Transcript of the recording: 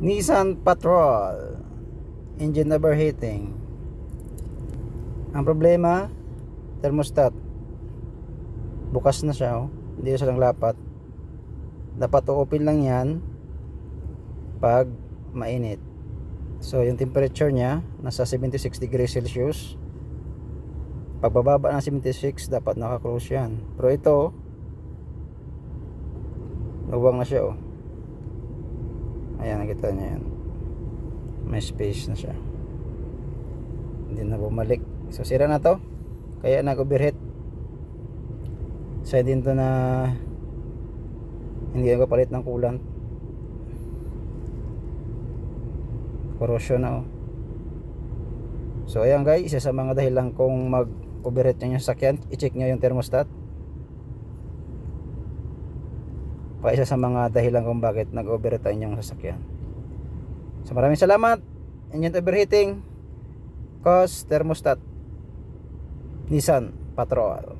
Nissan Patrol. Engine overheating ang problema thermostat. Bukas na siya oh. hindi siya lang lapat. Dapat open lang yan pag mainit. So yung temperature niya nasa 76 degrees Celsius. Pagbababa ng 76 dapat naka-close yan. Pero ito luwang na siya oh ayan nakita niya yan may space na siya. Hindi na bumalik. So sira na to. Kaya nag overheat sa din to na hindi ako palit ng coolant. Corrosion na oh. So ayan guys. Isa sa mga dahilan kung mag overheat nyo yung sakyan i-check nyo yung thermostat pa isa sa mga dahilan kung bakit nag overheat ang inyong sasakyan. So maraming salamat. Engine overheating. Cause thermostat. Nissan Patrol